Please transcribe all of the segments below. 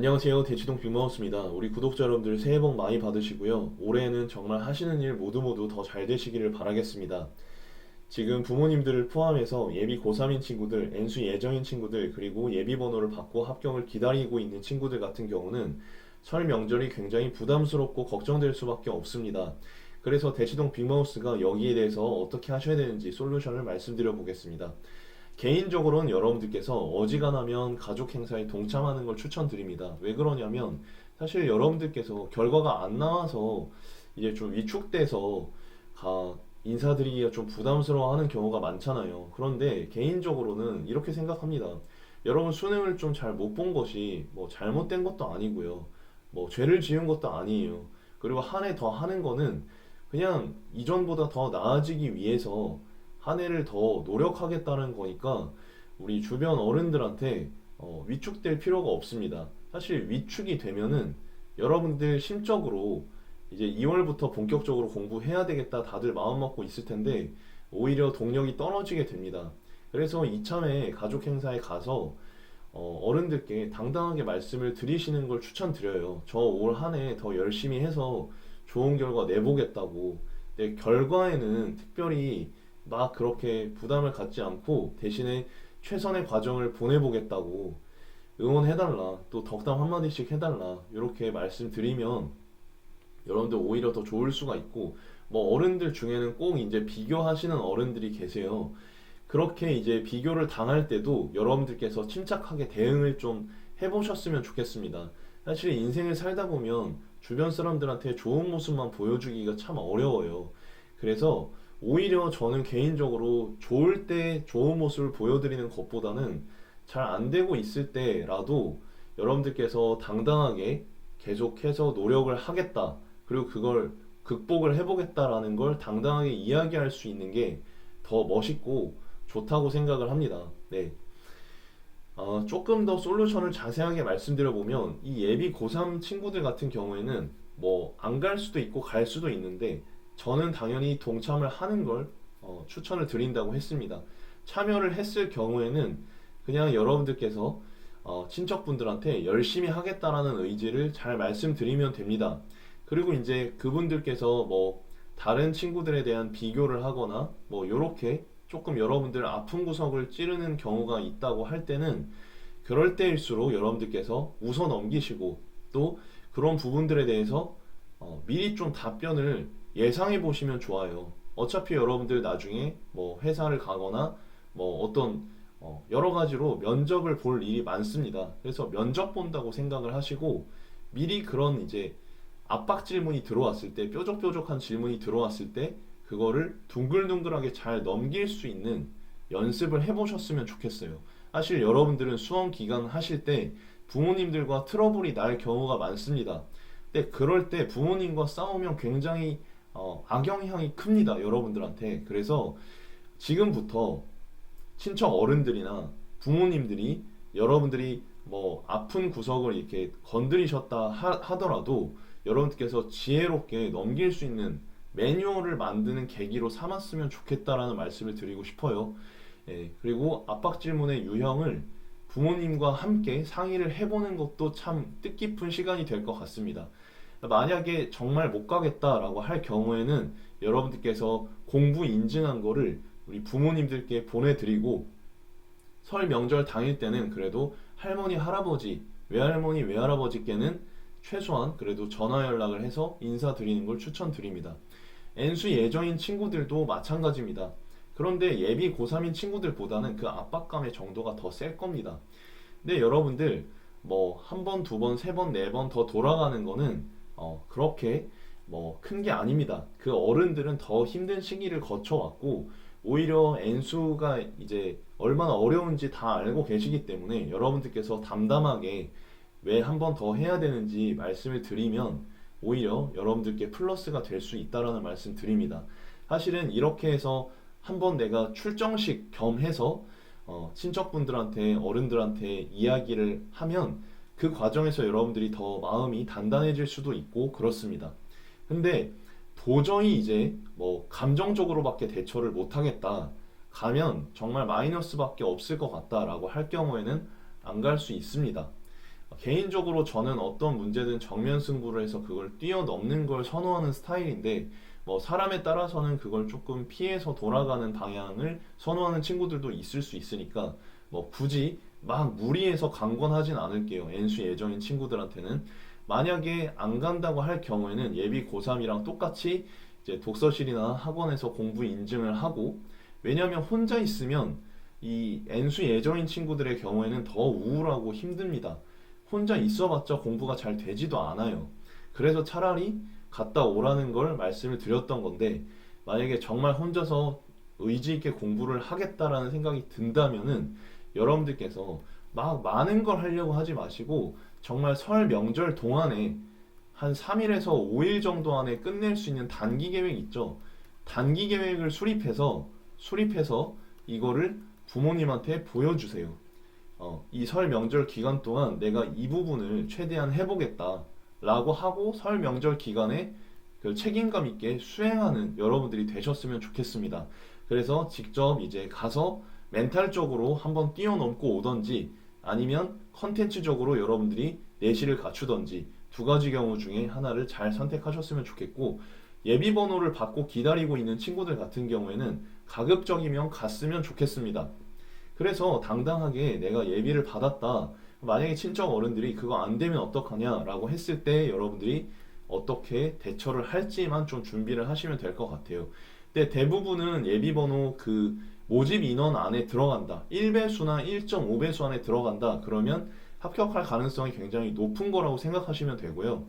안녕하세요. 대치동 빅마우스입니다. 우리 구독자 여러분들 새해 복 많이 받으시고요. 올해는 정말 하시는 일 모두 모두 더 잘 되시기를 바라겠습니다. 지금 부모님들을 포함해서 예비 고3인 친구들, N수 예정인 친구들, 그리고 예비 번호를 받고 합격을 기다리고 있는 친구들 같은 경우는 설 명절이 굉장히 부담스럽고 걱정될 수밖에 없습니다. 그래서 대치동 빅마우스가 여기에 대해서 어떻게 하셔야 되는지 솔루션을 말씀드려 보겠습니다. 개인적으로는 여러분들께서 어지간하면 가족 행사에 동참하는 걸 추천드립니다. 왜 그러냐면 사실 여러분들께서 결과가 안 나와서 이제 좀 위축돼서 가 인사드리기가 좀 부담스러워하는 경우가 많잖아요. 그런데 개인적으로는 이렇게 생각합니다. 여러분 수능을 좀 잘 못 본 것이 뭐 잘못된 것도 아니고요. 뭐 죄를 지은 것도 아니에요. 그리고 한 해 더 하는 거는 그냥 이전보다 더 나아지기 위해서 한 해를 더 노력하겠다는 거니까 우리 주변 어른들한테 어, 위축될 필요가 없습니다. 사실 위축이 되면은 여러분들 심적으로 이제 2월부터 본격적으로 공부해야 되겠다 다들 마음 먹고 있을 텐데 오히려 동력이 떨어지게 됩니다. 그래서 이참에 가족 행사에 가서 어, 어른들께 당당하게 말씀을 드리시는 걸 추천드려요. 저 올 한 해 더 열심히 해서 좋은 결과 내보겠다고. 근데 결과에는 특별히 막 그렇게 부담을 갖지 않고 대신에 최선의 과정을 보내보겠다고 응원해달라. 또 덕담 한마디씩 해달라. 이렇게 말씀드리면 여러분들 오히려 더 좋을 수가 있고 뭐 어른들 중에는 꼭 이제 비교하시는 어른들이 계세요. 그렇게 이제 비교를 당할 때도 여러분들께서 침착하게 대응을 좀 해보셨으면 좋겠습니다. 사실 인생을 살다 보면 주변 사람들한테 좋은 모습만 보여주기가 참 어려워요. 그래서 오히려 저는 개인적으로 좋을 때 좋은 모습을 보여드리는 것보다는 잘 안 되고 있을 때라도 여러분들께서 당당하게 계속해서 노력을 하겠다. 그리고 그걸 극복을 해보겠다라는 걸 당당하게 이야기할 수 있는 게 더 멋있고 좋다고 생각을 합니다. 네. 어, 조금 더 솔루션을 자세하게 말씀드려 보면 이 예비 고3 친구들 같은 경우에는 뭐 안 갈 수도 있고 갈 수도 있는데 저는 당연히 동참을 하는 걸 어, 추천을 드린다고 했습니다. 참여를 했을 경우에는 그냥 여러분들께서 어, 친척분들한테 열심히 하겠다라는 의지를 잘 말씀드리면 됩니다. 그리고 이제 그분들께서 뭐 다른 친구들에 대한 비교를 하거나 뭐 요렇게 조금 여러분들 아픈 구석을 찌르는 경우가 있다고 할 때는 그럴 때일수록 여러분들께서 웃어 넘기시고 또 그런 부분들에 대해서 어, 미리 좀 답변을 예상해 보시면 좋아요. 어차피 여러분들 나중에 뭐 회사를 가거나 뭐 어떤 어, 여러 가지로 면접을 볼 일이 많습니다. 그래서 면접 본다고 생각을 하시고 미리 그런 이제 압박 질문이 들어왔을 때 뾰족뾰족한 질문이 들어왔을 때 그거를 둥글둥글하게 잘 넘길 수 있는 연습을 해보셨으면 좋겠어요. 사실 여러분들은 수험 기간 하실 때 부모님들과 트러블이 날 경우가 많습니다. 근데 그럴 때 부모님과 싸우면 굉장히 어, 악영향이 큽니다. 여러분들한테. 그래서 지금부터 친척 어른들이나 부모님들이 여러분들이 뭐 아픈 구석을 이렇게 건드리셨다 하, 더라도 여러분들께서 지혜롭게 넘길 수 있는 매뉴얼을 만드는 계기로 삼았으면 좋겠다라는 말씀을 드리고 싶어요. 예, 그리고 압박 질문의 유형을 부모님과 함께 상의를 해보는 것도 참 뜻깊은 시간이 될 것 같습니다. 만약에 정말 못 가겠다라고 할 경우에는 여러분들께서 공부 인증한 거를 우리 부모님들께 보내드리고 설 명절 당일 때는 그래도 할머니, 할아버지, 외할머니, 외할아버지께는 최소한 그래도 전화 연락을 해서 인사드리는 걸 추천드립니다. N수 예정인 친구들도 마찬가지입니다. 그런데 예비 고3인 친구들보다는 그 압박감의 정도가 더 셀 겁니다. 근데 여러분들 뭐 한 번, 두 번, 세 번, 네 번 더 돌아가는 거는 어, 그렇게 뭐 큰 게 아닙니다. 그 어른들은 더 힘든 시기를 거쳐왔고 오히려 N수가 이제 얼마나 어려운지 다 알고 계시기 때문에 여러분들께서 담담하게 왜 한 번 더 해야 되는지 말씀을 드리면 오히려 여러분들께 플러스가 될 수 있다라는 말씀 드립니다. 사실은 이렇게 해서 한번 내가 출정식 겸해서 어, 친척분들한테 어른들한테 이야기를 하면 그 과정에서 여러분들이 더 마음이 단단해질 수도 있고 그렇습니다. 근데 도저히 이제 뭐 감정적으로밖에 대처를 못 하겠다. 가면 정말 마이너스밖에 없을 것 같다라고 할 경우에는 안 갈 수 있습니다. 개인적으로 저는 어떤 문제든 정면 승부를 해서 그걸 뛰어넘는 걸 선호하는 스타일인데 뭐 사람에 따라서는 그걸 조금 피해서 돌아가는 방향을 선호하는 친구들도 있을 수 있으니까 뭐 굳이 막 무리해서 강권하진 않을게요. N수 예정인 친구들한테는 만약에 안 간다고 할 경우에는 예비 고3이랑 똑같이 이제 독서실이나 학원에서 공부 인증을 하고 왜냐하면 혼자 있으면 이 N수 예정인 친구들의 경우에는 더 우울하고 힘듭니다. 혼자 있어봤자 공부가 잘 되지도 않아요. 그래서 차라리 갔다 오라는 걸 말씀을 드렸던 건데 만약에 정말 혼자서 의지 있게 공부를 하겠다라는 생각이 든다면은 여러분들께서 막 많은 걸 하려고 하지 마시고 정말 설 명절 동안에 한 3일에서 5일 정도 안에 끝낼 수 있는 단기 계획 있죠. 단기 계획을 수립해서 수립해서 이거를 부모님한테 보여주세요. 어, 이 설 명절 기간 동안 내가 이 부분을 최대한 해보겠다. 라고 하고 설 명절 기간에 그 책임감 있게 수행하는 여러분들이 되셨으면 좋겠습니다. 그래서 직접 이제 가서 멘탈적으로 한번 뛰어넘고 오던지 아니면 컨텐츠적으로 여러분들이 내실을 갖추던지 두 가지 경우 중에 하나를 잘 선택하셨으면 좋겠고 예비 번호를 받고 기다리고 있는 친구들 같은 경우에는 가급적이면 갔으면 좋겠습니다. 그래서 당당하게 내가 예비를 받았다. 만약에 친정 어른들이 그거 안 되면 어떡하냐라고 했을 때 여러분들이 어떻게 대처를 할지만 좀 준비를 하시면 될 것 같아요. 근데 대부분은 예비 번호 그 모집 인원 안에 들어간다. 1배수나 1.5배수 안에 들어간다. 그러면 합격할 가능성이 굉장히 높은 거라고 생각하시면 되고요.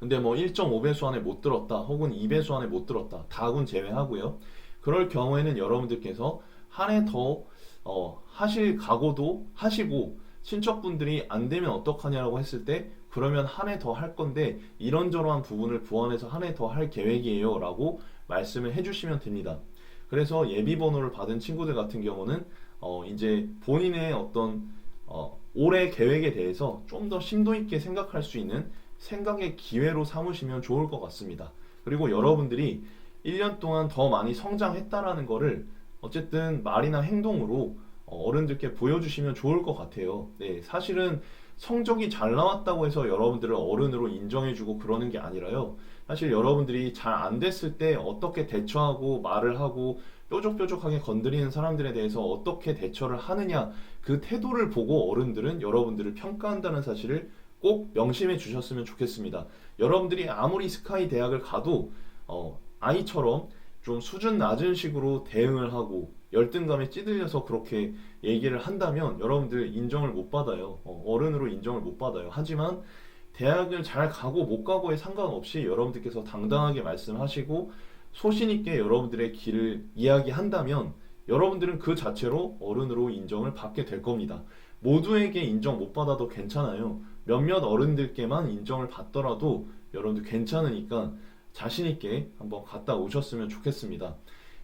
근데 뭐 1.5배수 안에 못 들었다. 혹은 2배수 안에 못 들었다. 다군 제외하고요. 그럴 경우에는 여러분들께서 한 해더 어, 하실 각오도 하시고 친척분들이 안 되면 어떡하냐라고 했을 때 그러면 한 해 더 할 건데 이런저런 부분을 보완해서 한 해 더 할 계획이에요 라고 말씀을 해주시면 됩니다. 그래서 예비 번호를 받은 친구들 같은 경우는 어, 이제 본인의 어떤 어, 올해 계획에 대해서 좀 더 심도 있게 생각할 수 있는 생각의 기회로 삼으시면 좋을 것 같습니다. 그리고 여러분들이 1년 동안 더 많이 성장했다라는 거를 어쨌든 말이나 행동으로 어, 어른들께 보여주시면 좋을 것 같아요. 네, 사실은 성적이 잘 나왔다고 해서 여러분들을 어른으로 인정해주고 그러는 게 아니라요. 사실 여러분들이 잘 안 됐을 때 어떻게 대처하고 말을 하고 뾰족뾰족하게 건드리는 사람들에 대해서 어떻게 대처를 하느냐 그 태도를 보고 어른들은 여러분들을 평가한다는 사실을 꼭 명심해 주셨으면 좋겠습니다. 여러분들이 아무리 스카이 대학을 가도 어, 아이처럼 좀 수준 낮은 식으로 대응을 하고 열등감에 찌들려서 그렇게 얘기를 한다면 여러분들 인정을 못 받아요. 어, 어른으로 인정을 못 받아요. 하지만 대학을 잘 가고 못 가고에 상관없이 여러분들께서 당당하게 말씀하시고 소신 있게 여러분들의 길을 이야기한다면 여러분들은 그 자체로 어른으로 인정을 받게 될 겁니다. 모두에게 인정 못 받아도 괜찮아요. 몇몇 어른들께만 인정을 받더라도 여러분들 괜찮으니까 자신 있게 한번 갔다 오셨으면 좋겠습니다.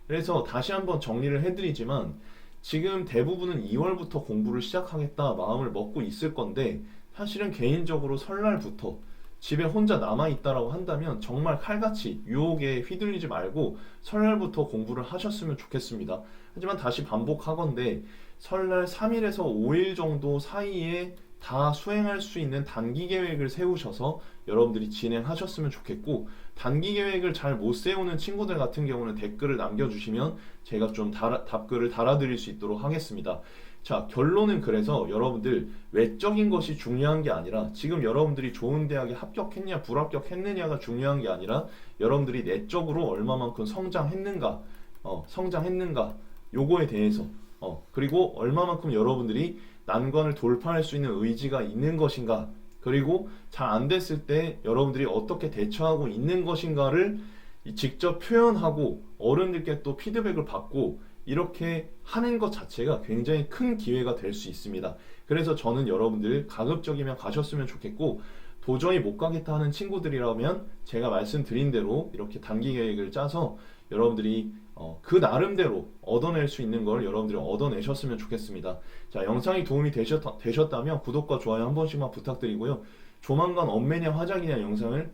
그래서 다시 한번 정리를 해드리지만 지금 대부분은 2월부터 공부를 시작하겠다 마음을 먹고 있을 건데 사실은 개인적으로 설날부터 집에 혼자 남아 있다라고 한다면 정말 칼같이 유혹에 휘둘리지 말고 설날부터 공부를 하셨으면 좋겠습니다. 하지만 다시 반복하건데 설날 3일에서 5일 정도 사이에 다 수행할 수 있는 단기 계획을 세우셔서 여러분들이 진행하셨으면 좋겠고 단기 계획을 잘 못 세우는 친구들 같은 경우는 댓글을 남겨주시면 제가 좀 달아, 답글을 달아드릴 수 있도록 하겠습니다. 자, 결론은 그래서 여러분들 외적인 것이 중요한 게 아니라 지금 여러분들이 좋은 대학에 합격했냐 불합격했느냐가 중요한 게 아니라 여러분들이 내적으로 얼마만큼 성장했는가, 어, 성장했는가 요거에 대해서 어, 그리고 얼마만큼 여러분들이 난관을 돌파할 수 있는 의지가 있는 것인가 그리고 잘 안 됐을 때 여러분들이 어떻게 대처하고 있는 것인가를 이 직접 표현하고 어른들께 또 피드백을 받고 이렇게 하는 것 자체가 굉장히 큰 기회가 될 수 있습니다. 그래서 저는 여러분들 가급적이면 가셨으면 좋겠고 도저히 못 가겠다 하는 친구들이라면 제가 말씀드린 대로 이렇게 단기 계획을 짜서 여러분들이 어, 그 나름대로 얻어낼 수 있는 걸 여러분들이 얻어내셨으면 좋겠습니다. 자, 영상이 도움이 되셨, 되셨다면 구독과 좋아요 한 번씩만 부탁드리고요. 조만간 엄매냐 화작이냐 영상을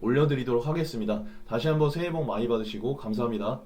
올려드리도록 하겠습니다. 다시 한번 새해 복 많이 받으시고 감사합니다.